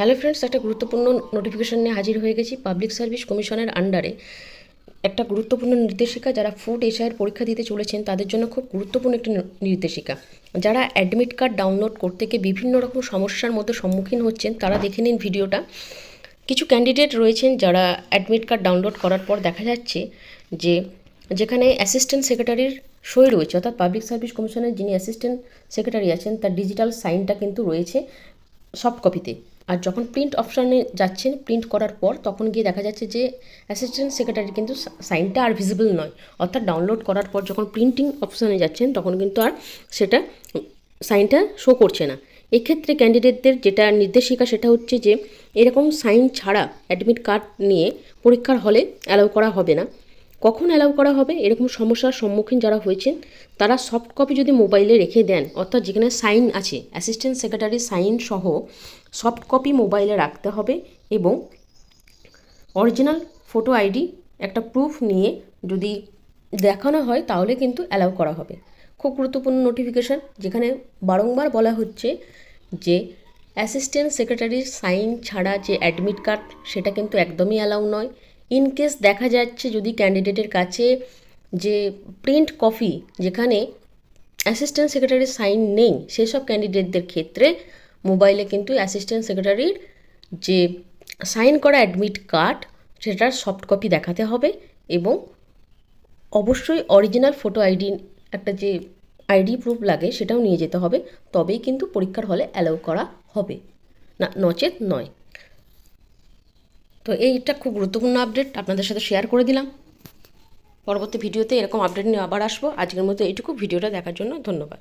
Hello friends একটা গুরুত্বপূর্ণ notification নিয়ে হাজির হয়ে গেছি পাবলিক সার্ভিস কমিশনের আন্ডারে একটা গুরুত্বপূর্ণ নির্দেশিকা, যারা ফুড এশিয়ার পরীক্ষা দিতে চলেছেন, তাদের জন্য খুব গুরুত্বপূর্ণ একটি নির্দেশিকা। যারা অ্যাডমিট কার্ড ডাউনলোড করতে গিয়ে বিভিন্ন রকম সমস্যার মধ্যে সম্মুখীন হচ্ছেন, তারা দেখে নিন ভিডিওটা। কিছু ক্যান্ডিডেট রয়েছেন যারা অ্যাডমিট কার্ড ডাউনলোড করার পর দেখা যাচ্ছে যে, যেখানে অ্যাসিস্ট্যান্ট সেক্রেটারির সই রয়েছে, অর্থাৎ পাবলিক সার্ভিস কমিশনের যিনি অ্যাসিস্ট্যান্ট সেক্রেটারি আছেন, তার ডিজিটাল সাইনটা কিন্তু রয়েছে সফট কপিতে আর যখন প্রিন্ট অপশানে যাচ্ছেন প্রিন্ট করার পর তখন গিয়ে দেখা যাচ্ছে যে অ্যাসিস্ট্যান্ট সেক্রেটারি কিন্তু সাইনটা আর ভিজিবল নয়। অর্থাৎ ডাউনলোড করার পর যখন প্রিন্টিং অপশানে যাচ্ছেন, তখন কিন্তু আর সেটা সাইনটা শো করছে না। এক্ষেত্রে ক্যান্ডিডেটদের যেটা নির্দেশিকা সেটা হচ্ছে যে, এরকম সাইন ছাড়া অ্যাডমিট কার্ড নিয়ে পরীক্ষার হলে অ্যালাউ করা হবে না। কখন অ্যালাউ করা হবে? এরকম সমস্যার সম্মুখীন যারা হয়েছেন, তারা সফট কপি যদি মোবাইলে রেখে দেন, অর্থাৎ যেখানে সাইন আছে অ্যাসিস্ট্যান্ট সেক্রেটারি সাইন সহ সফট কপি মোবাইলে রাখতে হবে এবং অরিজিনাল ফটো আইডি একটা প্রুফ নিয়ে যদি দেখানো হয়, তাহলে কিন্তু অ্যালাউ করা হবে। খুব গুরুত্বপূর্ণ নোটিফিকেশান যেখানে বারংবার বলা হচ্ছে যে অ্যাসিস্ট্যান্ট সেক্রেটারির সাইন ছাড়া যে অ্যাডমিট কার্ড সেটা কিন্তু একদমই অ্যালাউ নয়। ইন কেস দেখা যাচ্ছে যদি ক্যান্ডিডেটের কাছে যে প্রিন্ট কপি যেখানে অ্যাসিস্ট্যান্ট সেক্রেটারির সাইন নেই, সেসব ক্যান্ডিডেটদের ক্ষেত্রে মোবাইলে কিন্তু অ্যাসিস্ট্যান্ট সেক্রেটারির যে সাইন করা অ্যাডমিট কার্ড সেটার সফট কপি দেখাতে হবে এবং অবশ্যই অরিজিনাল ফটো আইডি একটা যে আইডি প্রুফ লাগে, সেটাও নিয়ে যেতে হবে। তবেই কিন্তু পরীক্ষার হলে অ্যালাউ করা হবে। না, নচেত নয়। তো এইটা খুব গুরুত্বপূর্ণ আপডেট আপনাদের সাথে শেয়ার করে দিলাম। পরবর্তী ভিডিওতে এরকম আপডেট নিয়ে আবার আসব। আজকের মতো এইটুকু। ভিডিওটা দেখার জন্য ধন্যবাদ।